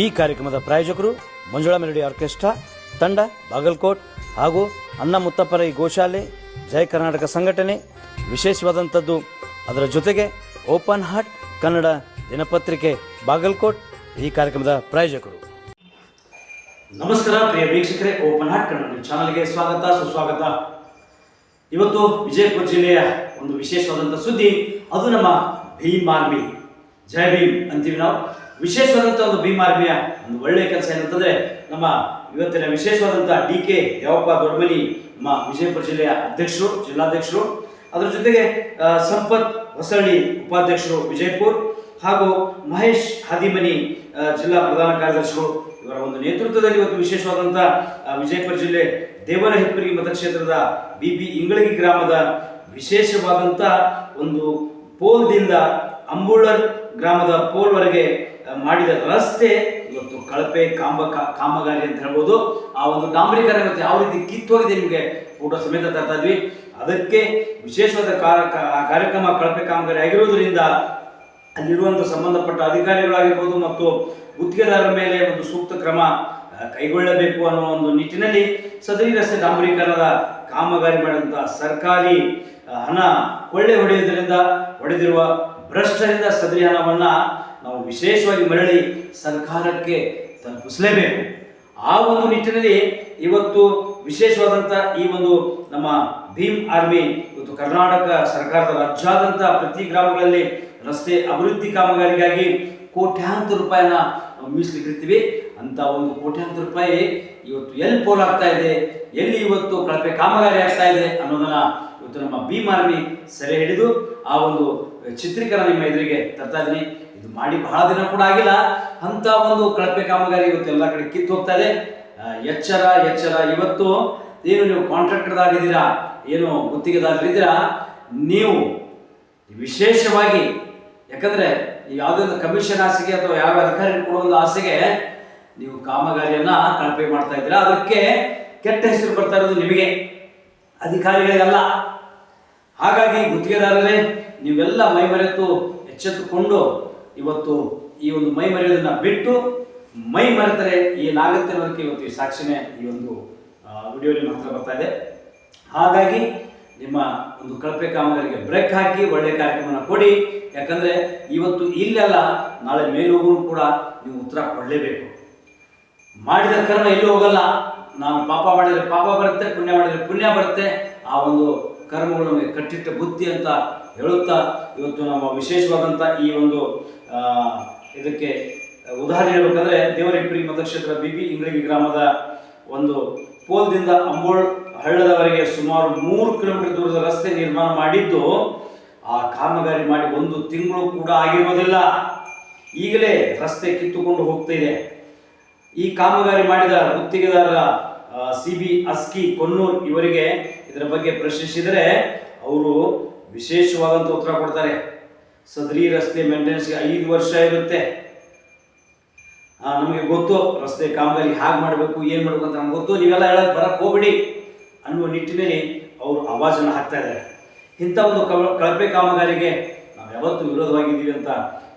ಈ ಕಾರ್ಯಕ್ರಮದ ಪ್ರಾಯೋಜಕರು ಮಂಜುಳಾ ಮೆಲಡಿ ಆರ್ಕೆಸ್ಟ್ರಾ, ತಂಡ, ಬಾಗಲಕೋಟ್ ಹಾಗೂ ಅನ್ನ ಮುತ್ತಪ್ಪರೈ ಗೋಶಾಲೆ ಜಯ ಕರ್ನಾಟಕ ಸಂಘಟನೆ. ವಿಶೇಷವಾದಂಥದ್ದು ಅದರ ಜೊತೆಗೆ ಓಪನ್ ಹಾರ್ಟ್ ಕನ್ನಡ ದಿನಪತ್ರಿಕೆ ಬಾಗಲಕೋಟ್ ಈ ಕಾರ್ಯಕ್ರಮದ ಪ್ರಾಯೋಜಕರು. ನಮಸ್ಕಾರ ಪ್ರಿಯ ವೀಕ್ಷಕರೇ, ಓಪನ್ ಹಾರ್ಟ್ ಕನ್ನಡ ಚಾನಲ್ಗೆ ಸ್ವಾಗತ, ಸುಸ್ವಾಗತ. ಇವತ್ತು ವಿಜಯಪುರ ಜಿಲ್ಲೆಯ ಒಂದು ವಿಶೇಷವಾದಂಥ ಸುದ್ದಿ, ಅದು ನಮ್ಮ ಭೀಮ್ ಆರ್ಮಿ. ಜಯ ಭೀಮ್ ಅಂತೀವಿ ನಾವು. ವಿಶೇಷವಾದಂಥ ಒಂದು ಭೀಮ್ ಆರ್ಮಿಯ ಒಂದು ಒಳ್ಳೆಯ ಕೆಲಸ ಏನಂತಂದ್ರೆ ನಮ್ಮ ಇವತ್ತಿನ ವಿಶೇಷವಾದಂಥ ಡಿ ಕೆ ದೇವಪ್ಪ ದೊಡ್ಡಮನಿ ನಮ್ಮ ವಿಜಯಪುರ ಜಿಲ್ಲೆಯ ಅಧ್ಯಕ್ಷರು, ಜಿಲ್ಲಾಧ್ಯಕ್ಷರು. ಅದರ ಜೊತೆಗೆ ಸಂಪತ್ ಹೊಸಳ್ಳಿ ಉಪಾಧ್ಯಕ್ಷರು ವಿಜಯಪುರ್ ಹಾಗೂ ಮಹೇಶ್ ಹಾದಿಮನಿ ಜಿಲ್ಲಾ ಪ್ರಧಾನ ಕಾರ್ಯದರ್ಶಿಗಳು ಇವರ ಒಂದು ನೇತೃತ್ವದಲ್ಲಿ ಇವತ್ತು ವಿಶೇಷವಾದಂಥ ವಿಜಯಪುರ ಜಿಲ್ಲೆ ದೇವರ ಹೆಪ್ಪರಿಗೆ ಮತಕ್ಷೇತ್ರದ ಬಿ ಬಿ ಇಂಗಳಗಿ ಗ್ರಾಮದ ವಿಶೇಷವಾದಂಥ ಒಂದು ಪೋಲ್ದಿಂದ ಅಂಬುಳರ್ ಗ್ರಾಮದ ಪೋಲ್ವರೆಗೆ ಮಾಡಿದ ರಸ್ತೆ ಇವತ್ತು ಕಳಪೆ ಕಾಂಬ ಕಾಮಗಾರಿ ಅಂತ ಹೇಳ್ಬೋದು. ಆ ಒಂದು ಡಾಂಬರೀಕರಣ ಇವತ್ತು ಯಾವ ರೀತಿ ಕಿತ್ತೋಗಿದೆ ನಿಮಗೆ ಫೋಟೋ ಸಮೇತ ತರ್ತಾ ಇದ್ವಿ. ಅದಕ್ಕೆ ವಿಶೇಷವಾದ ಕಾರ್ಯಕ್ರಮ ಕಳಪೆ ಕಾಮಗಾರಿ ಆಗಿರುವುದರಿಂದ ಅಲ್ಲಿರುವಂಥ ಸಂಬಂಧಪಟ್ಟ ಅಧಿಕಾರಿಗಳಾಗಿರ್ಬೋದು ಮತ್ತು ಗುತ್ತಿಗೆದಾರರ ಮೇಲೆ ಒಂದು ಸೂಕ್ತ ಕ್ರಮ ಕೈಗೊಳ್ಳಬೇಕು ಅನ್ನೋ ಒಂದು ನಿಟ್ಟಿನಲ್ಲಿ ಸದರಿ ರಸ್ತೆ ಡಾಂಬರೀಕರಣದ ಕಾಮಗಾರಿ ಮಾಡಿದಂಥ ಸರ್ಕಾರಿ ಹಣ ಕೊಳ್ಳೆ ಹೊಡೆಯುವುದರಿಂದ, ಹೊಡೆದಿರುವ ಭ್ರಷ್ಟರಿಂದ ಸದರಿ ಹಣವನ್ನ ನಾವು ವಿಶೇಷವಾಗಿ ಮರಳಿ ಸರ್ಕಾರಕ್ಕೆ ತಲುಪಿಸಲೇಬೇಕು. ಆ ಒಂದು ನಿಟ್ಟಿನಲ್ಲಿ ಇವತ್ತು ವಿಶೇಷವಾದಂಥ ಈ ಒಂದು ನಮ್ಮ ಭೀಮ್ ಆರ್ಮಿ ಇವತ್ತು ಕರ್ನಾಟಕ ಸರ್ಕಾರದ ರಾಜ್ಯಾದ್ಯಂತ ಪ್ರತಿ ಗ್ರಾಮಗಳಲ್ಲಿ ರಸ್ತೆ ಅಭಿವೃದ್ಧಿ ಕಾಮಗಾರಿಗಾಗಿ ಕೋಟ್ಯಾಂತರ ರೂಪಾಯಿನ ನಾವು ಮೀಸಲಿಟ್ಟಿರ್ತೀವಿ. ಅಂತ ಒಂದು ಕೋಟ್ಯಾಂತರ ರೂಪಾಯಿ ಇವತ್ತು ಎಲ್ಲಿ ಪೋಲ್ ಆಗ್ತಾ ಇದೆ, ಎಲ್ಲಿ ಇವತ್ತು ಕಳಪೆ ಕಾಮಗಾರಿ ಆಗ್ತಾ ಇದೆ ಅನ್ನೋದನ್ನ ಇವತ್ತು ನಮ್ಮ ಬಿ ಮಾರ್ಮಿ ಸೆರೆ ಹಿಡಿದು ಆ ಒಂದು ಚಿತ್ರೀಕರಣ ನಿಮ್ಮ ಎದುರಿಗೆ ತರ್ತಾ ಇದ್ದೀನಿ. ಇದು ಮಾಡಿ ಬಹಳ ದಿನ ಕೂಡ ಆಗಿಲ್ಲ. ಅಂತ ಒಂದು ಕಳಪೆ ಕಾಮಗಾರಿ ಇವತ್ತು ಎಲ್ಲ ಕಡೆ ಕಿತ್ತು ಹೋಗ್ತಾ ಇದೆ. ಎಚ್ಚರ ಎಚ್ಚರ. ಇವತ್ತು ಏನು ನೀವು ಕಾಂಟ್ರಾಕ್ಟರ್ದಾಗಿದ್ದೀರಾ ಏನು ಗುತ್ತಿಗೆದಾರರಿದ್ದೀರಾ ನೀವು ವಿಶೇಷವಾಗಿ, ಯಾಕಂದ್ರೆ ಒಂದು ಕಮಿಷನ್ ಆಸೆಗೆ ಅಥವಾ ಯಾವ ಅಧಿಕಾರಿ ಕೊಡುವ ಒಂದು ಆಸೆಗೆ ನೀವು ಕಾಮಗಾರಿಯನ್ನ ಕಳಪೆ ಮಾಡ್ತಾ ಇದ್ದೀರಾ. ಅದಕ್ಕೆ ಕೆಟ್ಟ ಹೆಸರು ಬರ್ತಾ ಇರೋದು ನಿಮಗೆ. ಅಧಿಕಾರಿಗಳಿಗಲ್ಲ. ಹಾಗಾಗಿ ಗುತ್ತಿಗೆದಾರರೇ, ನೀವೆಲ್ಲ ಮೈಮರೆತು ಎಚ್ಚೆತ್ತುಕೊಂಡು ಇವತ್ತು ಈ ಒಂದು ಮೈ ಮರೆಯೋದನ್ನ ಬಿಟ್ಟು ಮೈ ಮರೆತರೆ ಏನಾಗುತ್ತೆ ಅನ್ನೋದಕ್ಕೆ ಇವತ್ತು ಈ ಸಾಕ್ಷಿನೇ ಈ ಒಂದು ವಿಡಿಯೋಲಿ ಮಾತ್ರ ಬರ್ತಾ ಇದೆ. ಹಾಗಾಗಿ ನಿಮ್ಮ ಒಂದು ಕಳಪೆ ಕಾಮಗಾರಿಗೆ ಬ್ರೇಕ್ ಹಾಕಿ ಒಳ್ಳೆ ಕಾರ್ಯಕ್ರಮನ ಕೊಡಿ. ಯಾಕಂದ್ರೆ ಇವತ್ತು ಇಲ್ಲೆಲ್ಲ ನಾಳೆ ಮೇಲೋಗೂ ಕೂಡ ನೀವು ಉತ್ತರ ಕೊಡಲೇಬೇಕು. ಮಾಡಿದ ಕರ್ಮ ಎಲ್ಲೂ ಹೋಗಲ್ಲ. ನಾನು ಪಾಪ ಮಾಡಿದರೆ ಪಾಪ ಬರುತ್ತೆ, ಪುಣ್ಯ ಮಾಡಿದರೆ ಪುಣ್ಯ ಬರುತ್ತೆ. ಆ ಒಂದು ಕರ್ಮಗಳು ನಮಗೆ ಕಟ್ಟಿಟ್ಟ ಬುದ್ಧಿ ಅಂತ ಹೇಳುತ್ತಾ, ಇವತ್ತು ನಮ್ಮ ವಿಶೇಷವಾದಂಥ ಈ ಒಂದು ಇದಕ್ಕೆ ಉದಾಹರಣೆ ಹೇಳ್ಬೇಕಂದ್ರೆ ದೇವರಿಪ್ಪರಿ ಮತಕ್ಷೇತ್ರ ಬಿ ಬಿ ಇಂಗಳಗಿ ಗ್ರಾಮದ ಒಂದು ಪೋಲ್ದಿಂದ ಅಂಬೋಳ್ ಹಳ್ಳದವರೆಗೆ ಸುಮಾರು ಮೂರು ಕಿಲೋಮೀಟರ್ ದೂರದ ರಸ್ತೆ ನಿರ್ಮಾಣ ಮಾಡಿದ್ದು, ಆ ಕಾಮಗಾರಿ ಮಾಡಿ ಒಂದು ತಿಂಗಳು ಕೂಡ ಆಗಿರೋದಿಲ್ಲ. ಈಗಲೇ ರಸ್ತೆ ಕಿತ್ತುಕೊಂಡು ಹೋಗ್ತಾ ಇದೆ. ಈ ಕಾಮಗಾರಿ ಮಾಡಿದ ಗುತ್ತಿಗೆದಾರರ ಸಿ ಬಿ ಅಸ್ಕಿ ಕೊನ್ನೂರ್ ಇವರಿಗೆ ಇದರ ಬಗ್ಗೆ ಪ್ರಶ್ನಿಸಿದರೆ ಅವರು ವಿಶೇಷವಾದಂಥ ಉತ್ತರ ಕೊಡ್ತಾರೆ. ಸದರಿ ರಸ್ತೆ ಮೇಂಟೆನೆನ್ಸ್ಗೆ ಐದು ವರ್ಷ ಇರುತ್ತೆ. ನಮಗೆ ಗೊತ್ತು ರಸ್ತೆ ಕಾಮಗಾರಿ ಹೇಗೆ ಮಾಡಬೇಕು, ಏನು ಮಾಡಬೇಕು ಅಂತ ನಮ್ಗೆ ಗೊತ್ತು. ನೀವೆಲ್ಲ ಹೇಳೋದು ಬರಕ್ಕೆ ಹೋಗ್ಬಿಡಿ ಅನ್ನುವ ನಿಟ್ಟಿನಲ್ಲಿ ಅವರು ಆವಾಜನ್ನು ಹಾಕ್ತಾ ಇದ್ದಾರೆ. ಇಂಥ ಒಂದು ಕಳಪೆ ಕಾಮಗಾರಿಗೆ ನಾವು ಯಾವತ್ತೂ ವಿರೋಧವಾಗಿದ್ದೀವಿ ಅಂತ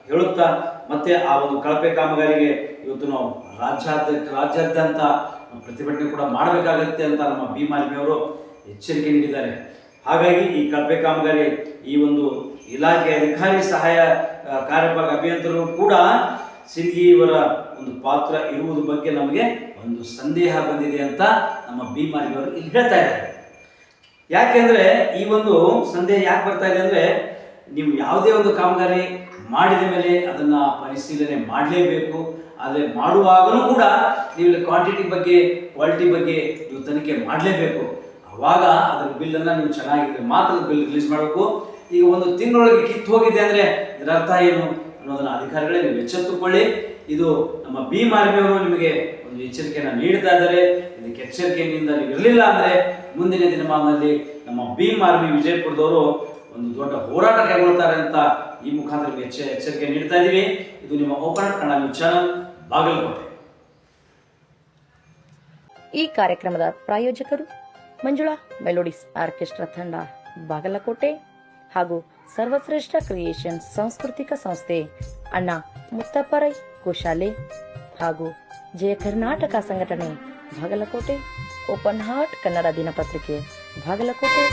ಹೇಳುತ್ತಾ, ಮತ್ತೆ ಆ ಒಂದು ಕಳಪೆ ಕಾಮಗಾರಿಗೆ ಇವತ್ತು ನಾವು ರಾಜ್ಯಾದ್ಯ, ರಾಜ್ಯಾದ್ಯಂತ ಪ್ರತಿಭಟನೆ ಕೂಡ ಮಾಡಬೇಕಾಗತ್ತೆ ಅಂತ ನಮ್ಮ ಭೀಮಾರ್ಮಿಯವರು ಎಚ್ಚರಿಕೆ ನೀಡಿದ್ದಾರೆ ಹಾಗಾಗಿ ಈ ಕಳಪೆ ಕಾಮಗಾರಿ, ಈ ಒಂದು ಇಲಾಖೆ ಅಧಿಕಾರಿ ಸಹಾಯ ಕಾರ್ಯಪಾಲಕ ಅಭಿಯಂತರರು ಕೂಡ ಸಿಂಧಿ ಇವರ ಒಂದು ಪಾತ್ರ ಇರುವುದು ಬಗ್ಗೆ ನಮಗೆ ಒಂದು ಸಂದೇಹ ಬಂದಿದೆ ಅಂತ ನಮ್ಮ ಭೀಮಾರ್ಮಿಯವರು ಇಲ್ಲಿ ಹೇಳ್ತಾ ಇದ್ದಾರೆ. ಯಾಕೆಂದ್ರೆ ಈ ಒಂದು ಸಂದೇಹ ಯಾಕೆ ಬರ್ತಾ ಇದೆ ಅಂದ್ರೆ ನೀವು ಯಾವುದೇ ಒಂದು ಕಾಮಗಾರಿ ಮಾಡಿದ ಮೇಲೆ ಅದನ್ನ ಪರಿಶೀಲನೆ ಮಾಡಲೇಬೇಕು. ಆದರೆ ಮಾಡುವಾಗಲೂ ಕೂಡ ನೀವು ಕ್ವಾಂಟಿಟಿ ಬಗ್ಗೆ ಕ್ವಾಲಿಟಿ ಬಗ್ಗೆ ನೀವು ತನಿಖೆ ಮಾಡಲೇಬೇಕು. ಅವಾಗ ಅದರ ಬಿಲ್ಲನ್ನು ನೀವು ಚೆನ್ನಾಗಿದ್ರೆ ಮಾತ್ರ ಬಿಲ್ ರಿಲೀಸ್ ಮಾಡಬೇಕು. ಈಗ ಒಂದು ತಿಂಗಳೊಳಗೆ ಕಿತ್ತು ಹೋಗಿದೆ ಅಂದ್ರೆ ಇದರ ಅರ್ಥ ಏನು ಅನ್ನೋದನ್ನ ಅಧಿಕಾರಿಗಳೇ ನೀವು ಎಚ್ಚೆತ್ತುಕೊಳ್ಳಿ. ಇದು ನಮ್ಮ ಬಿ ಮಾರ್ಮಿಯವರು ನಿಮಗೆ ಒಂದು ಎಚ್ಚರಿಕೆಯನ್ನು ನೀಡ್ತಾ ಇದ್ದಾರೆ. ಇದಕ್ಕೆ ಎಚ್ಚರಿಕೆಯಿಂದ ನೀವು ಇರಲಿಲ್ಲ ಅಂದ್ರೆ ಮುಂದಿನ ದಿನಮಾನದಲ್ಲಿ ನಮ್ಮ ಬಿ ಆರ್ಮಿ ವಿಜಯಪುರದವರು ಒಂದು ದೊಡ್ಡ ಹೋರಾಟ ಕೈಗೊಳ್ತಾರೆ ಅಂತ ಈ ಮುಖಾಂತರ ನಿಮಗೆ ಎಚ್ಚ ಎಚ್ಚರಿಕೆ ನೀಡ್ತಾ ಇದ್ದೀವಿ. ಇದು ನಿಮ್ಮ open Kannada news channel, Bagalkote. ಈ ಕಾರ್ಯಕ್ರಮದ ಪ್ರಾಯೋಜಕರು ಮಂಜುಳಾ, ಮೆಲೋಡಿಸ್ ಆರ್ಕೆಸ್ಟ್ರಾ ತಂಡ, ಬಾಗಲಕೋಟೆ ಹಾಗೂ ಸರ್ವಶ್ರೇಷ್ಠ ಕ್ರಿಯೇಷನ್ ಸಾಂಸ್ಕೃತಿಕ ಸಂಸ್ಥೆ ಅಣ್ಣ ಮುತ್ತಪ್ಪರೈ ಗೋಶಾಲೆ ಹಾಗೂ ಜಯ ಕರ್ನಾಟಕ ಸಂಘಟನೆ ಬಾಗಲಕೋಟೆ ಓಪನ್ ಹಾರ್ಟ್ ಕನ್ನಡ ದಿನಪತ್ರಿಕೆ ಬಾಗಲಕೋಟೆ.